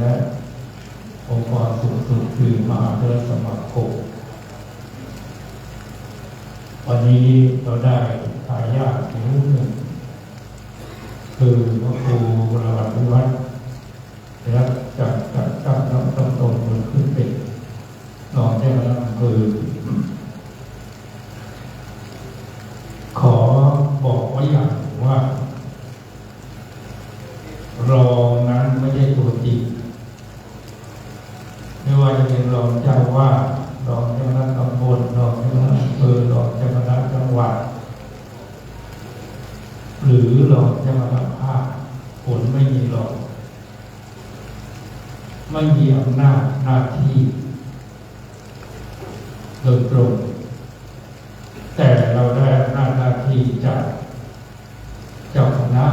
และองค์กรสูงสุดคือมหาเทรสมาคมวันนี้เราได้ทายาทอีกรุ่นหนึ่งคือพระครูวรวัตวิวัฒน์และจากจากเจ้าพระตำตนมือขึ้นเป็นรองเจ้าคณะอำเภอขอบอกไว้อย่างหนึ่งว่า รองนั้นไม่ใช่ตัวจริง ไม่ว่าจะเป็นรองเจ้าว่ารองเจ้าคณะตำบลรองเจ้าคณะอำเภอรองเจ้าคณะจังหวัด หรือรองเจ้าคณะภาคผลไม่มีรองไม่มีอำนาจหน้าที่โดยตรง แต่เราได้อำนาจหน้าที่จากเจ้าคณะ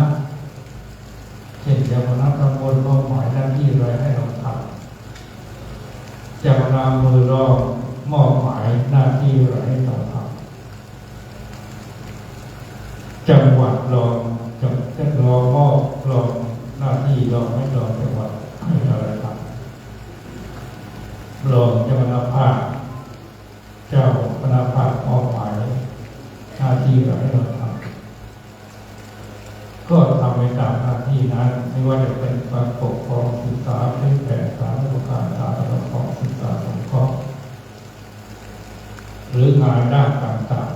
เช่นเจ้าคณะตำบลมอบหมายหน้าที่อะไรให้เราทำเจ้าคณะมือรองมอบหมายหน้าที่อะไรให้เราทำจังหวัดรองจังจะรองมอบรองหน้าที่รองให้รองจังหวัดให้อะไรทำรองเจ้าคณะภาค เจ้าคณะภาคมอบหมายหน้าที่อะไรให้เราทำ ก็ทำไปตามหน้า ที่นั้นไม่ว่าจะเป็นการปกครองศึกษาเพื่อแผนสารประการสารปกครอบศึกษาสงเคราะห์หรืองานด้านต่าง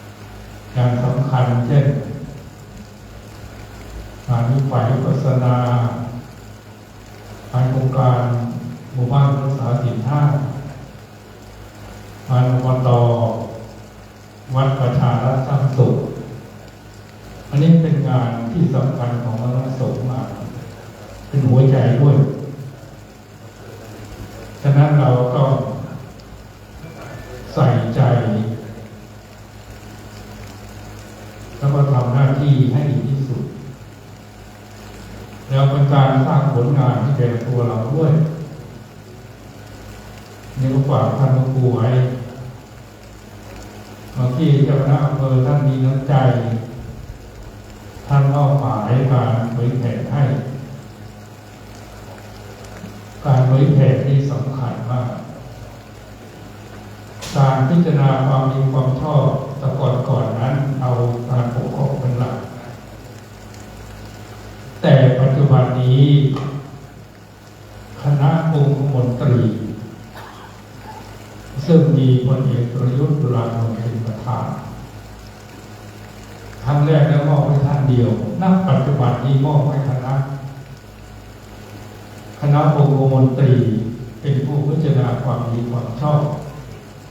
ๆงานสำคัญเช่น งานวิจัยโฆษณางานโครงการหมู่บ้านรักษาสินห้างานอบตวัดประชารัฐสร้างสุข อันนี้เป็นงานที่สำคัญของคณะสงฆ์มาก เป็นหัวใจด้วย ฉะนั้นเราก็ใส่ใจ แล้วก็ทำหน้าที่ให้ดีที่สุด แล้วเป็นการสร้างผลงานที่แก่ตัว เราด้วยนี่ก็ฝากท่านหลวงปู่ไว้บางที่เจ้าคณะอำเภอท่านมีน้ำใจ ท่านมอบหมายการเผยแผ่ให้ การเผยแผ่ที่สำคัญมากการพิจารณาความมีความชอบแต่ก่อนก่อนนั้น เอาการปกครองเป็นหลัก แต่ปัจจุบันนี้ องค์มนตรี ซึ่งมีพลเอกประยุทธ์จุลานนเป็นประธานครั้งแรกแล้วมอบให้ท่านเดียว นับปัจจุบันนี้มอบให้คณะ คณะองค์มนตรี เป็นผู้พิจารณาความดีความชอบ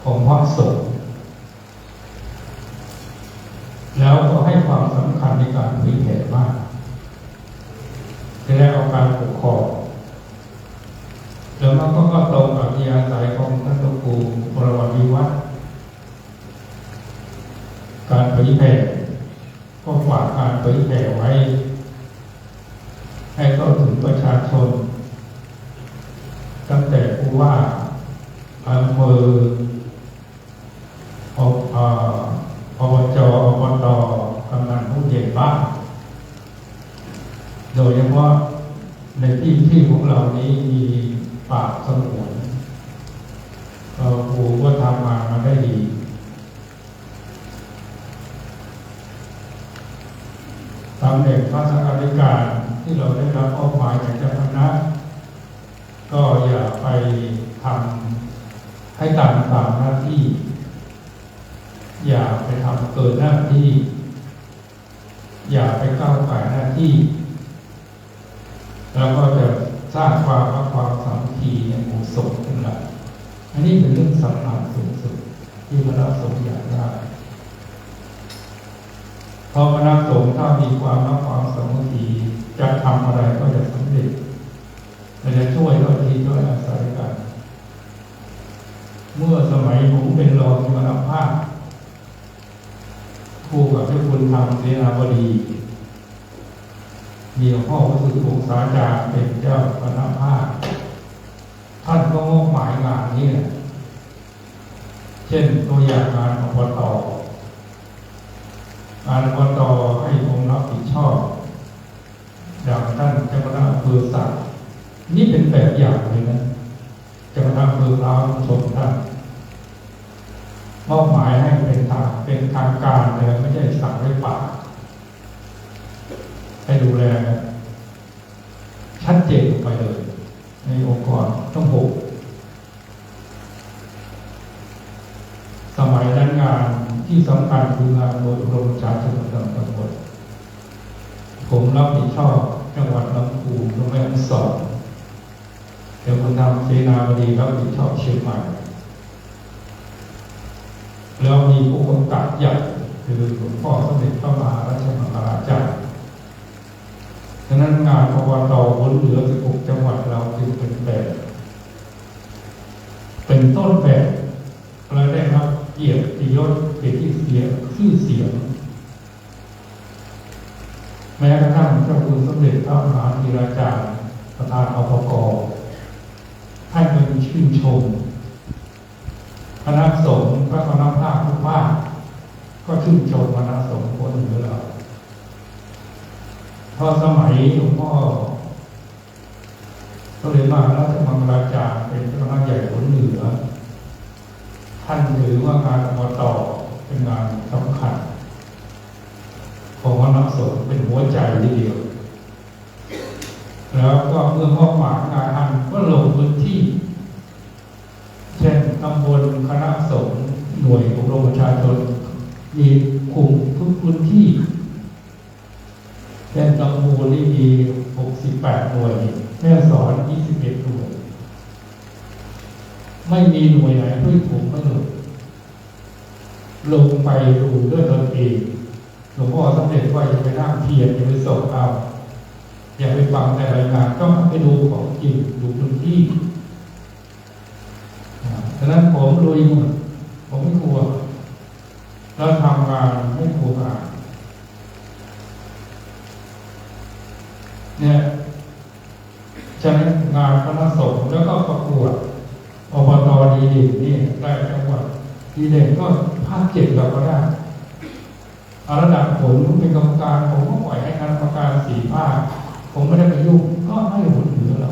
ของพระสงฆ์แล้วก็ให้ความสำคัญในการเผยแผ่มากจะได้เอาการปกครองแล้วมันก็ก็ตรงกับที่อาศัยของท่านหลวงปู่บรวัตวิวัฒน์การเผ ยแผ่ก็ฝากการเผยแผ่ไว้ ให้เข้าถึงประชาชน ตั้งแต่ผู้ว่าอำเภออบจอบตกำนันผู้ใหญ่บ้านโดยเฉพาะในที่ที่ของเรานี้มีป่าสงวนเราครูก็ทำมามาได้ดี ตำแหน่งพระสังฆาธิการที่เ้รับมอบหมายจากเจ้าคณะก็อย่าไปทำให้ตามตามหน้าที่ อย่าไปทำเกินหน้าที่ อย่าไปก้าวไก่หน้าที่ แล้วก็จะสร้างความรักความสามัคคีในหมู่สงฆ์ขึ้นมาอันนี้เป็นเรื่องสำคัญสูงสุดที่พระสงฆ์อยากได้ เพราะคณะส งฆ์ถ้ามีความรักความสามัคคีจะทำอะไรก็จะสำเร็จจะช่วยด้วยที่ด้วยอาศัยกัน เมื่อสมัยผมเป็นรองคณะภาคคู่กับที่คุณทำเสนาบดีมีหลวงพ่อพระสุทธิสาจารย์เป็นเจ้าคณะภาคท่านก็มอบหมายงานนี้เช่นตัวอย่างงานอบต งานอบตให้ผมรับผิดชอบอย่างท่านเจ้าคณะอำเภอสัตว์นี่เป็นแบบอย่างเลยนะเจะมาทำอำเภอพร้าวชมท่านมอบหมายให้เป็นทางเป็นทางการเลยไม่ใช่สั่งไว้ป่ากให้ดูแลชัดเจนออกไปเลย ในองค์กรต้องหก สมัยนั้นงาน ที่สำคัญคืองานบนรมชาชนตำบลผมรับผิดชอบจังหวัดลำพูนและแม่ฮ่องสอนเดี๋ยวคุณทำเสนาบดีรับผิดชอบเชียงใหม่แล้วมีผู้กำกับใหญ่คือหลวงพ่อสมเด็จพระมหาราชมังคลาจารย์ฉะนั้นงานอบตบนเหลือ16จังหวัดเราจึงเป็นแบบเป็นต้นแบบและได้รับเกียรติยศเกียรติเสี ยชื่อเสียง แม้กระทั่งเจ้าคุณสมเด็จพระมหาธีราจารย์ประธานอปกท่านเป็นชื่นชมคณะสงฆ์พระคณะภาคทุกภาคก็ชื่นชมคณะสงฆ์คนเหนือเราพอสมัยหลวงพ่อก็เลยมาราชมังคลาจารย์เป็นเจ้าคณะใหญ่คนเหนือ ท่านถือว่างานอบต เป็นงานสำคัญของคณะสงฆ์เป็นหัวใจทีเดียว แล้วก็เมื่อมอบหมายงานท่นก็ลงพื้นที่ เช่นตำบลคณะสงฆ์หน่วยอบรมประชาชนมีคุมทุกพื้นที่เช่นตำบลนี่มี 68 หน่วย แม่สอน 21 หน่วย ไม่มีหน่วยไหนที่ผ ลงไปดูด้วยตนเองหลวงพ่อสำเร็จว่าอย่าไปนั่งเทียนอย่าไปส่งเอาอย่าไปฟังแต่รายงานก็ไปดูของจริงดูพื้นที่ฉะนั้นผมลุยหมดผมไม่กลัวแล้วทำงานไม่กลัวงานเนี่ยฉะนั้นงานคณะสงฆ์แล้วก็ประกวดอบตดีเด่นนี่ได้จังหวัดดีเด่นก็าคเจ็ดเราก็ได้อาระดับผมเป็นกรรมการผมก็ปล่อยให้คณะกรรมการสี่ภาคผมไม่ได้ไปยุ่งก็ให้คนเหนือเรา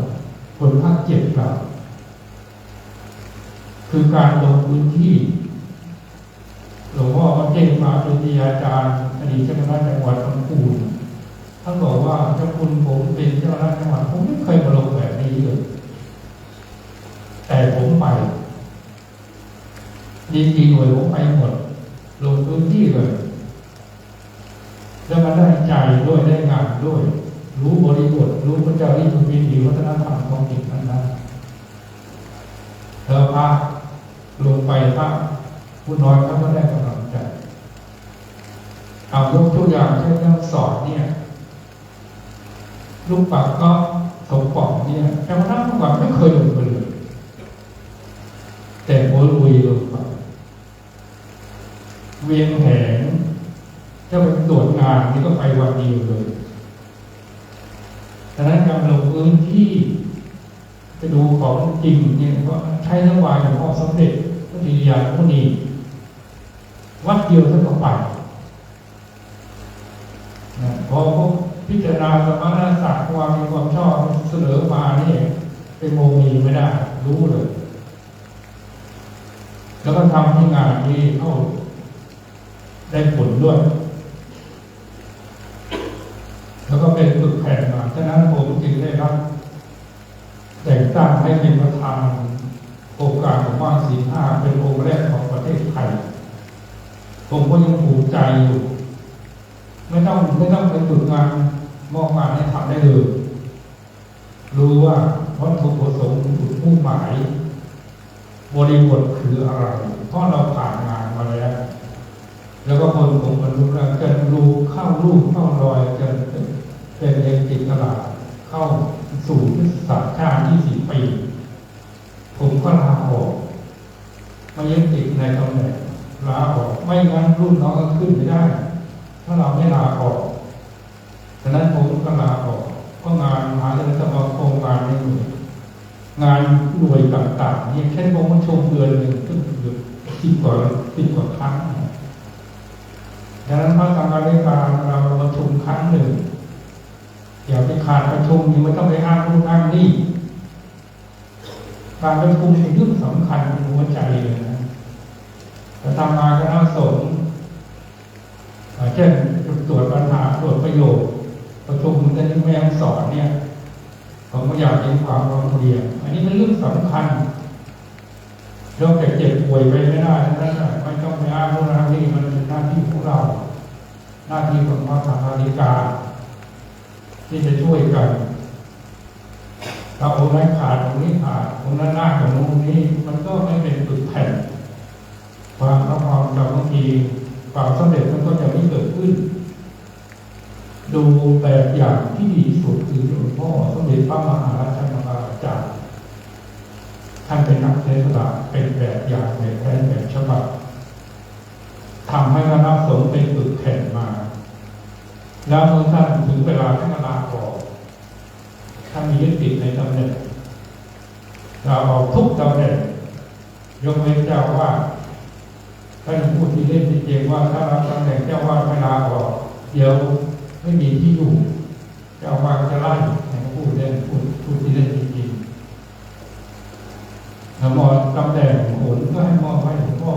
คนภาคเจ็ดเราคือการลงพื้นที่หลวงพ่อก็เจ้งมาเป็นวิทยาจารย์อดีตเจ้าคณะจังหวัดลำพูนท่านบอกว่าเจ้าคุณผมเป็นเจ้าคณะจังหวัดผมไม่เคยมาลงแบบนี้เลย แต่ผมไป ดีจริงหน่วยผมไปหมด ลงพื้นที่เลย แล้วมาได้ใจด้วยได้งานด้วย รู้บริบทรู้พระเจ้าที่มีดีวัฒนธรรมของจิตนั้นนะแล้วพระลงไปพระผู้น้อยเขาก็ได้กำลังใจเอายกตัวอย่างเช่นเรื่องสอนเนี่ยลูกปัดก็สมปองเนี่ยแต่ว่าท่านลูกปัดไม่เคยลงไปเลยแต่โอยลุยลง วียงแหงถ้าไปตรวจงานนี่ก็ไปวันเดียวเลยดังนั้นการลงพื้นที่ไปดูของจริงเนี่ยก็ใช้ทั้งวายของพ่อสมเด็จพระจิยาพุนีวัดเดียวท่านก็ไปนะพอพวกพิจารณาสมณศักดิ์ความมีความชอบเสนอมานี่เป็นโมมีไม่ได้ รู้เลย แล้วก็ทำให้งานนี้เข้า ได้ผลด้วย แล้วก็เป็นฝึกแผ่นมาฉะนั้นผมจึงได้รับแต่งตั้งให้เป็นประธานโครงการของว่านสีห้าเป็นองค์แรกของประเทศไทย ผมก็ยังภูมิใจอยู่ ไม่ต้องไม่ต้องไปฝึกงานมอบงานให้ทำได้เลยรู้ว่าวัตถุประสงค์จุดมุ่งหมาย บริบทคืออะไร เพราะเราผ่าน แล้วก็คนผมบรรลุแล้วจะรู้เข้ารูปเข้ารอยจะเป็นเอกติดตลาดเข้าสู่พุทธศาสนา20ปี ผมก็ลาออกไม่ยึดติดในตำแหน่งลาออกไม่งั้นรุ่นน้องก็ขึ้นไม่ได้ ถ้าเราไม่ลาออกฉะนั้นผมก็ลาออกก็งานมหาวิทยาลัยสมาคมงานในหน่วยงานหน่วยต่างๆนี่แค่ผมมาชมเดือนหนึ่งก็เดือนสิบกว่าสิบกว่าครั้ง ดังนั้นพระกรรมการเราประชุมครั้งหนึ่งอย่าไปขาดประชุมนี่ไม่ต้องไปอ้างนู่นอ้างนี่การประชุมเป็นเรื่องสำคัญเป็นหัวใจเลยนะแต่ทำมาคณะสงฆ์เอ่อเช่นตรวจปัญหาตรวจประโยชน์ ประชุมกันที่แม่ฮ่องสอนเนี่ยผมก็อยากเห็นความร้อมเรียงอันนี้เป็นเรื่องสำคัญ เราจะเจ็บป่วยไปไม่ได้ดังนั้นไม่ต้องไปอ้างนู่นอ้างนี่มันเป็นหน้าที่ของเรา หน้าที่ของพระสังฆาธิการที่จะช่วยกันถ้าองค์นั้นขาดองค์นี้ขาดองค์นั้นหน้ากับองค์นี้ มันก็ไม่เป็นปึกแผ่นความรับความจำบางทีความสำเร็จมันก็จะไม่เกิดขึ้น ดูแบบอย่างที่ดีที่สุดคือหลวงพ่อสมเด็จพระมหาราชนมาจารย์ ท่านเป็นนักเทศนาเป็นแบบอย่างแบบแผนแบบฉบับทำให้คณะสงฆ์เป็นปึกแผ่นมา แล้วเมื่อท่านถึงเวลาท่านลาออกท่านมียึดติดในตำแหน่งลาออกทุกตำแหน่งยกเว้นเจ้าว่าท่านพูดที่เล่นที่เจงว่าถ้ารับตำแหน่งเจ้าว่าไม่ลาออกเดี๋ยวไม่มีที่อยู่ เจ้าว่าจะไล่ให้เขาพูดเล่นพูดพูดที่เล่นจริงๆแล้วมอตำแหน่งโหนก็ให้มอบให้หลวงพ่อ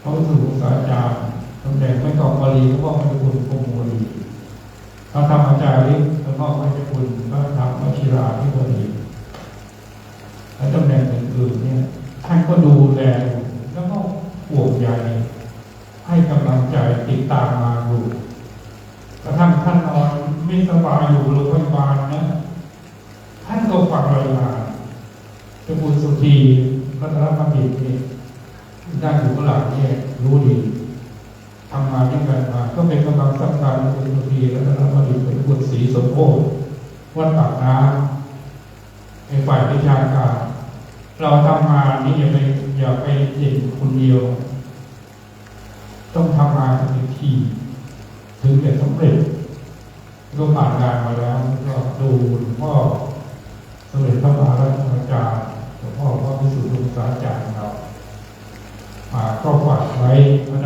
เขาสู่สาจารย์ตำแหน่ง ไม่กองบามอบให้คุณพงศ์บาลีเขาทำอาจารย์ลิก็มอบให้คุณก็ทำวชิราที่บาลีและตำแหน่งอื่นๆเนี่ยท่านก็ดูแลแล้วก็ห่วงใยให้กำลังใจติดตามมาอยู่กระทั่งท่านนอนไม่สบายอยู่โรงพยาบาลนะท่านก็ฟังรายงานจ้าคุณสุธีรัตนบัณฑิตนี่ได้อยู่ข้างหลังเนี่ยรู้ดีทำงานด้วยกันมา ก็เป็นกำลังสำคัญคุณสุธีรัตนบัณฑิตเป็นคุณศรีสมโภชวัดปากน้ำในฝ่ายวิชาการ เราทำงานนี้อย่าไปอย่าไปเด่นคนเดียว ต้องทำงานเป็นทีมถึงจะสำเร็จ ก็ผ่านงานมาแล้วก็ดูหลวงพ่อสมเด็จพระมหาราชอาจารย์หลวงพ่อพระพิสุทธิ์สาจารย์เรามาก็ฝากไว้คณะสงฆ์คนเหน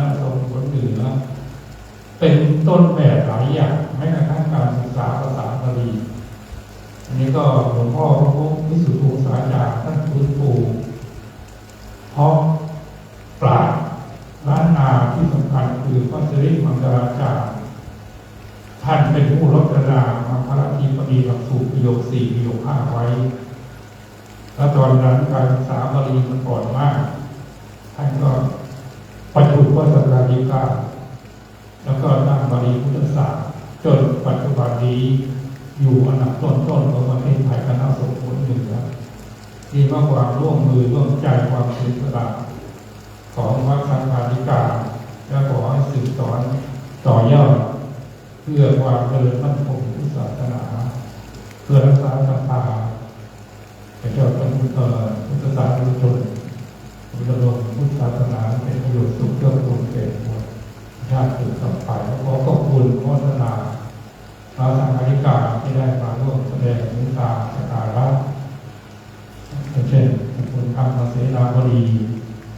ือเป็น ต้นแบบหลายอย่างแม้กระทั่งการศึกษาภาษาบาลีอันนี้ก็หลวงพ่อพระพิสุทธิสาจารย์ท่านฟื้นฟูเพราะปราดล้านนาที่สำคัญคือพระสิริมังคลาจารย์ท่านเป็นผู้รจนามาพระทีปดีหลักสูตรประโยคสี่ประโยคห้าไว้ แล้วตอนนั้นการศึกษาบาลีมันก่อนมาก ท่านก็ประจุพระสังฆาธิการแล้วก็นั่งบาลีพุทธศาสตร์ จนปัจจุบันนี้อยู่อันดับต้นๆของประเทศไทยคณะสงฆ์คนหนึ่งแล้วที่มากกว่าร่วมมือร่วมใจความเสียสละของวัดสังฆาธิการและขอให้สืบสอนต่อยอด เพื่อความเจริญมั่นคงพุทธศาสนา เพื่อรักษาศรัทธาแต่เจ้าเป็นพุทธศาสนิกชนพุทธรมพุทธศาสนาเป็นประโยชน์สุขเพื่อคนเก่งหมดชาติสืบต่อไปแล้วขอขอบคุณโฆษณาพระสังฆาธิการที่ได้มาร่วมแสดงนิทานสการะเช่นคุณธรรมเสนาบดี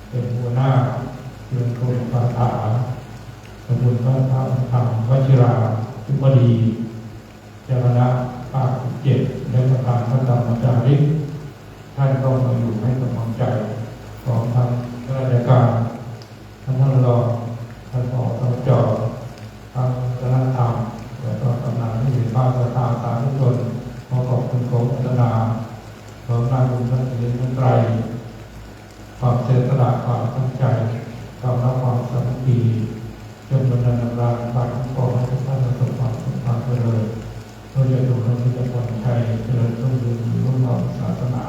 เป็นหัวหน้าเรื่องโครงคาถาสมุนพระธรรมธรรมวชิราทุบดีเจ้าคณะภาคเจ็ดและประธานพระธรรมจาริก ท่านก็มา อยู่ให้กำลังใจของทางข้าราชการท่านท่านรองท่านผอท่านจอทางวัฒนธรรมและก็กำนันที่เป็นภาคสถานสาธุชนขอขอบคุณของพัฒนาของนายบุญพระเดชพระไตร ความเสียสละความตั้งใจความรักความสามัคคีจนบรรดาลำลาความคุ้มครองให้ทุกท่านประสบความสุขความเจริญเพื่อจะดูเราที่จะปลอดภัยเจริญรุ่งเรืองอยู่ร่วมเราศาสนา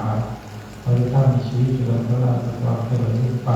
ขอให้ ที่เจริญพระราชความเจริญยิ่งไป